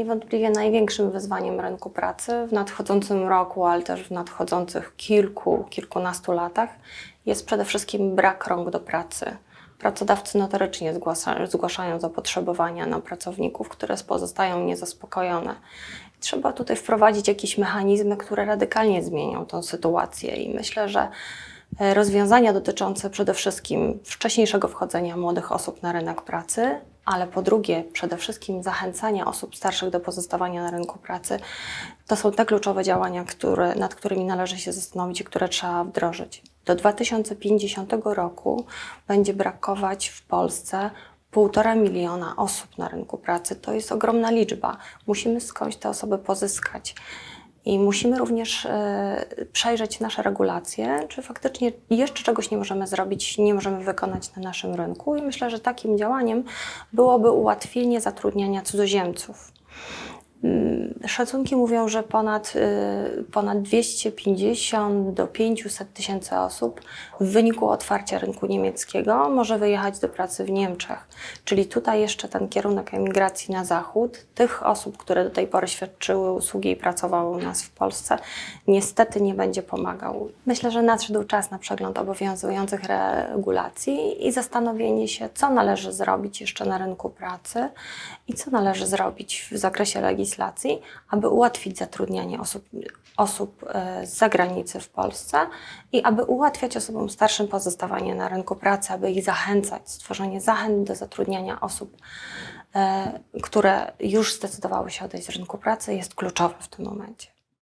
Niewątpliwie największym wyzwaniem rynku pracy w nadchodzącym roku, ale też w nadchodzących kilku, kilkunastu latach jest przede wszystkim brak rąk do pracy. Pracodawcy notorycznie zgłasza, zgłaszają zapotrzebowania na pracowników, które pozostają niezaspokojone. Trzeba tutaj wprowadzić jakieś mechanizmy, które radykalnie zmienią tą sytuację i myślę, że e, rozwiązania dotyczące przede wszystkim wcześniejszego wchodzenia młodych osób na rynek pracy, ale po drugie przede wszystkim zachęcania osób starszych do pozostawania na rynku pracy, to są te kluczowe działania, które, nad którymi należy się zastanowić i które trzeba wdrożyć. Do 2050 roku będzie brakować w Polsce półtora miliona osób na rynku pracy. To jest ogromna liczba. Musimy skądś te osoby pozyskać. I musimy również e, przejrzeć nasze regulacje, czy faktycznie jeszcze czegoś nie możemy zrobić, nie możemy wykonać na naszym rynku. I myślę, że takim działaniem byłoby ułatwienie zatrudniania cudzoziemców. Szacunki mówią, że ponad, y, ponad 250 do 500 tysięcy osób w wyniku otwarcia rynku niemieckiego może wyjechać do pracy w Niemczech. Czyli tutaj jeszcze ten kierunek emigracji na zachód, tych osób, które do tej pory świadczyły usługi i pracowały u nas w Polsce, niestety nie będzie pomagał. Myślę, że nadszedł czas na przegląd obowiązujących regulacji i zastanowienie się, co należy zrobić jeszcze na rynku pracy i co należy zrobić w zakresie legislacji, aby ułatwić zatrudnianie osób, osób e, z zagranicy w Polsce i aby ułatwiać osobom starszym pozostawanie na rynku pracy, aby ich zachęcać, stworzenie zachęt do zatrudniania osób, e, które już zdecydowały się odejść z rynku pracy jest kluczowe w tym momencie.